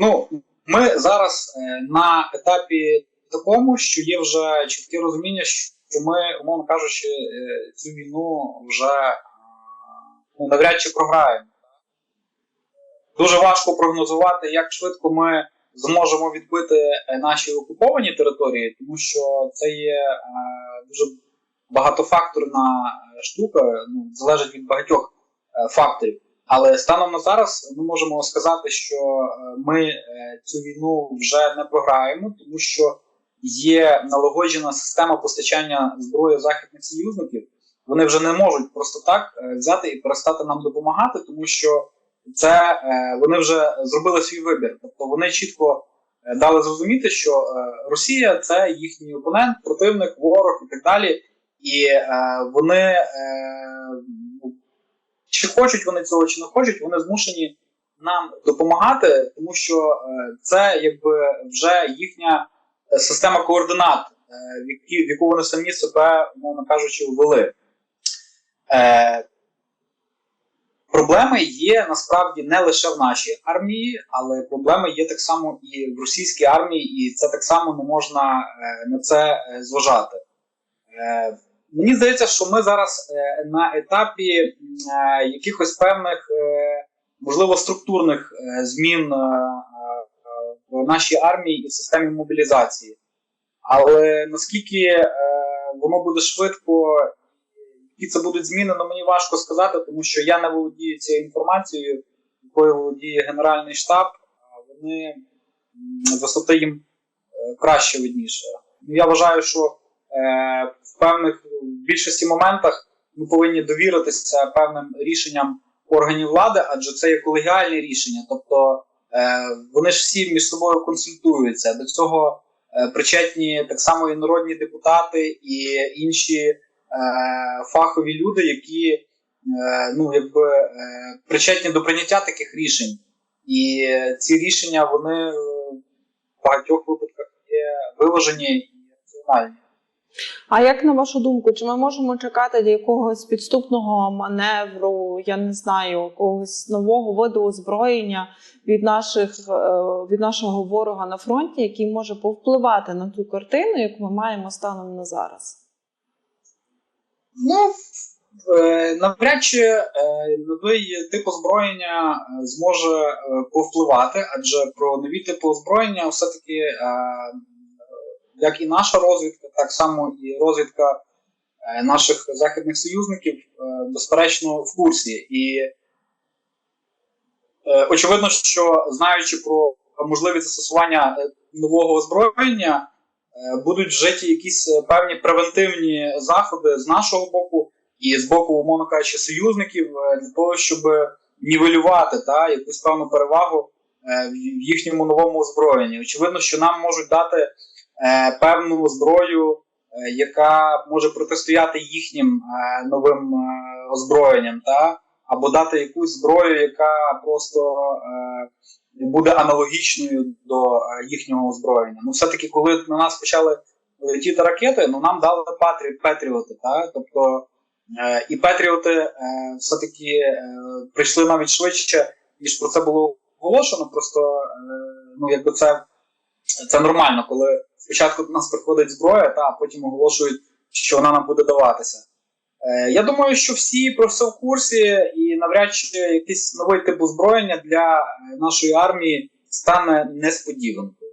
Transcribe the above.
Ну, ми зараз е, на етапі такому, що є вже чітке розуміння, що ми, умовно кажучи, е, цю війну вже е, ну, навряд чи програємо. Дуже важко прогнозувати, як швидко ми зможемо відбити наші окуповані території, тому що це є дуже багатофакторна штука, ну, залежить від багатьох факторів. Але станом на зараз ми можемо сказати, що е, ми е, цю війну вже не програємо, тому що є налагоджена система постачання зброї західних союзників. Вони вже не можуть просто так е, взяти і перестати нам допомагати, тому що це вони вже зробили свій вибір. Тобто вони чітко дали зрозуміти, що Росія це їхній опонент, противник, ворог і так далі. І вони чи хочуть вони цього, чи не хочуть, вони змушені нам допомагати, тому що е, це якби вже їхня е, система координат, е, в, яку вони самі себе, мовно кажучи, ввели. Проблеми є насправді не лише в нашій армії, але проблеми є так само і в російській армії, і це так само не можна на це зважати. Мені здається, що ми зараз е, на етапі е, якихось певних, е, можливо, структурних змін в нашій армії і в системі мобілізації. Але наскільки воно буде швидко, які це будуть зміни, ну мені важко сказати, тому що я не володію цією інформацією, якою володіє Генеральний штаб, вони висоти їм краще видніше. Ну, Я вважаю, що в певних в більшості моментах ми повинні довіритися певним рішенням органів влади, адже це є колегіальні рішення. Тобто е, вони ж всі між собою консультуються. До цього е, причетні так само і народні депутати, і інші е, фахові люди, які е, ну, якби, е, причетні до прийняття таких рішень. І ці рішення вони е, в багатьох випадках є виважені і раціональні. А як на вашу думку, чи ми можемо чекати якогось підступного маневру, я не знаю, якогось нового виду озброєння від наших е, від нашого ворога на фронті, який може повпливати на ту картину, яку ми маємо станом на зараз? Ну, е, навряд чи е, новий тип озброєння зможе повпливати, адже про нові типи озброєння все-таки, як і наша розвідка, так само і розвідка е, наших західних союзників, е, безперечно, в курсі. І е, очевидно, що знаючи про можливість застосування нового озброєння, будуть вжиті якісь певні превентивні заходи з нашого боку і з боку, умовно кажучи, союзників для того, щоб нівелювати та, якусь певну перевагу в їхньому новому озброєнні. Очевидно, що нам можуть дати е, певну зброю, е, яка може протистояти їхнім е, новим озброєнням, та, або дати якусь зброю, яка просто буде аналогічною до їхнього озброєння. Ну, все-таки, коли на нас почали летіти ракети, ну нам дали патрі, Петріоти. Та? Тобто і Петріоти все-таки прийшли навіть швидше, ніж про це було оголошено. Просто ну, якби це, це нормально, коли спочатку до нас приходить зброя, та, потім оголошують, що вона нам буде даватися. Е, Я думаю, що всі про все в курсі, і навряд чи якийсь новий тип озброєння для е, нашої армії стане несподіванкою.